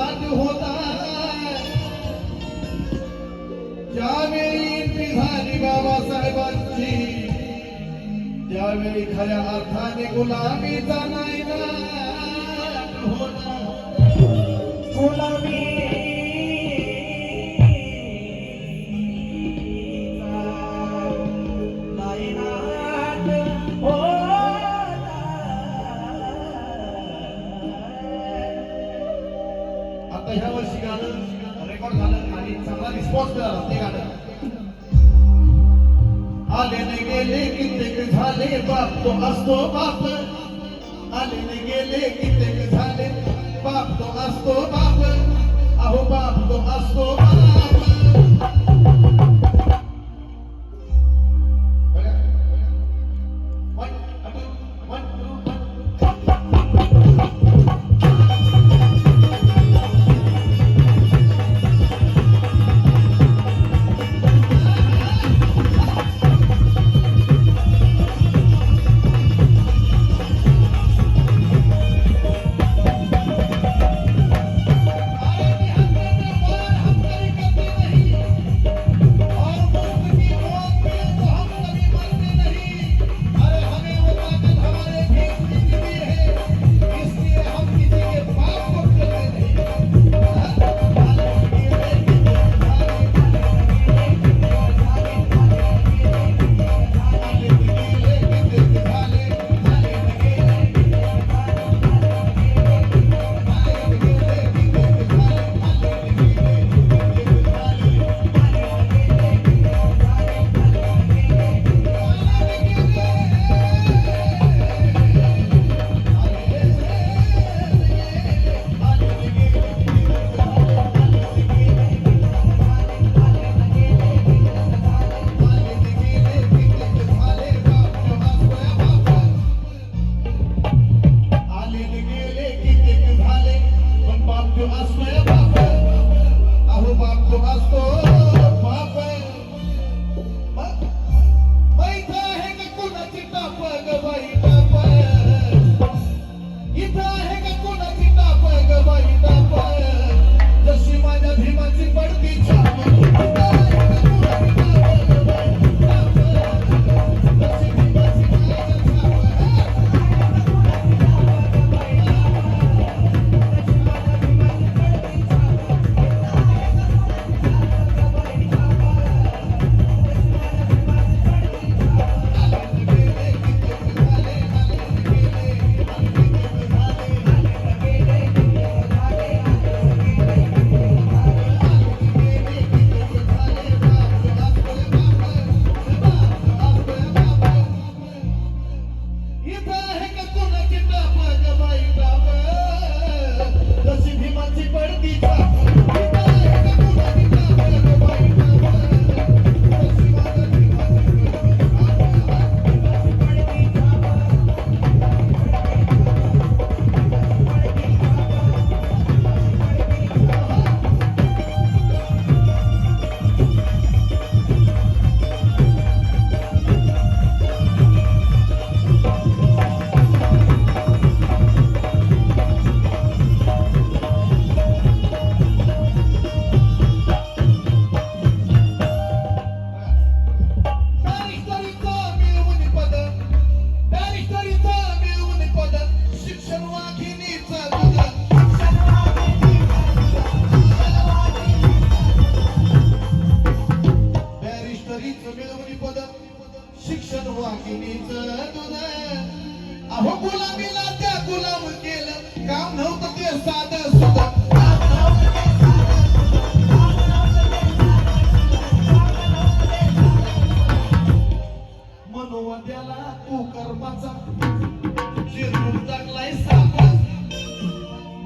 मोठा होता। ज्यावेळी एंट्री झाली बाबासाहेबांची त्यावेळी खऱ्या अर्थाने गुलामीचा नाही होता. गुलामी चांगला रिस्पॉन्स मिळाला ते गाणं आले नाही गेले कित्येक झाले बाप तो असतो बाप. आले नाही गेले कित्येक झाले बाप तो असतो बाप. अहो बाप तो असतो बाप.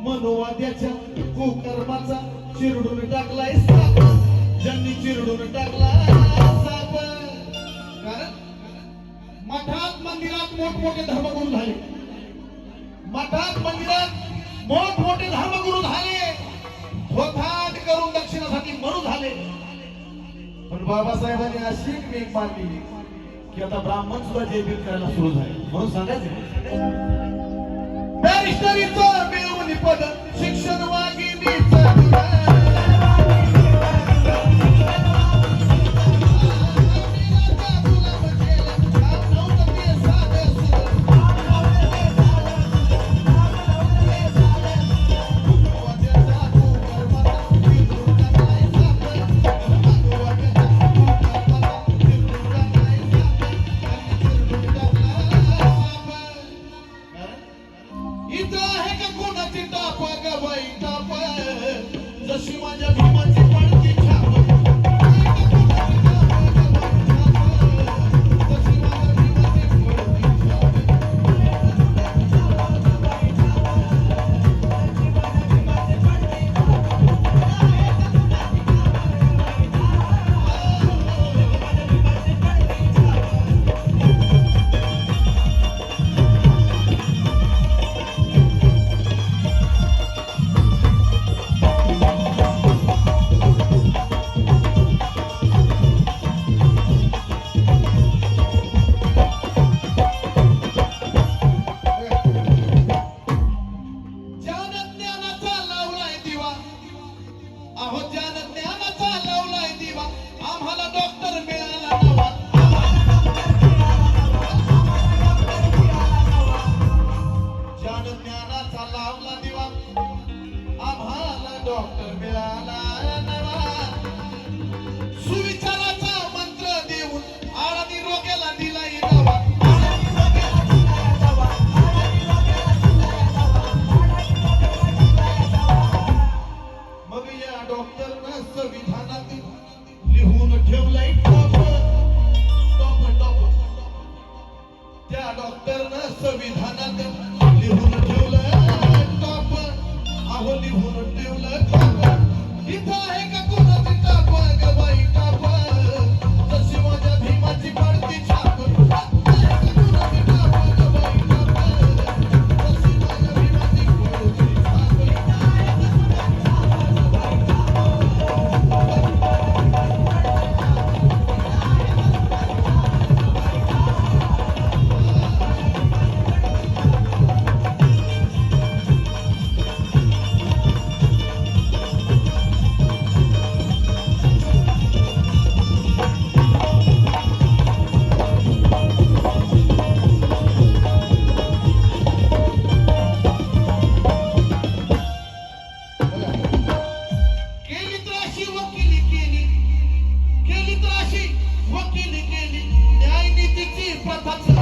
मनोवाद्याच्या कुकर्माचा चिरडून टाकलाय साप ज्यांनी चिरडून टाकला साप कारण मठात मंदिरात मोठमोठे धर्मगुरू झाले. मठात मंदिरात मोठमोठे धर्मगुरू झाले. थोथाट करून दक्षिणासाठी मरू झाले. पण बाबासाहेबांनी अशी एक मारली की आता ब्राह्मण सुद्धा जयभीर करायला सुरू झाले. म्हणून सांगायचं बॅरिस्टर मास्टरीचं मिळवून पद. शिक्षण वागिनीचं अहो ज्ञान ज्ञानाचा लावलाय दिवा. आम्हाला डॉक्टर मिळाला नवा. ज्ञान ज्ञानाचा लावला दिवा आम्हाला डॉक्टर मिळाला नवा. या डॉक्टरनं संविधानात लिहून ठेवलंय टॉप टॉप टॉप त्या डॉक्टरनं संविधानात लिहून ठेवलं टॉप अहो लिहून ठेवलं टॉप इथं आहे का cuatro, cuatro.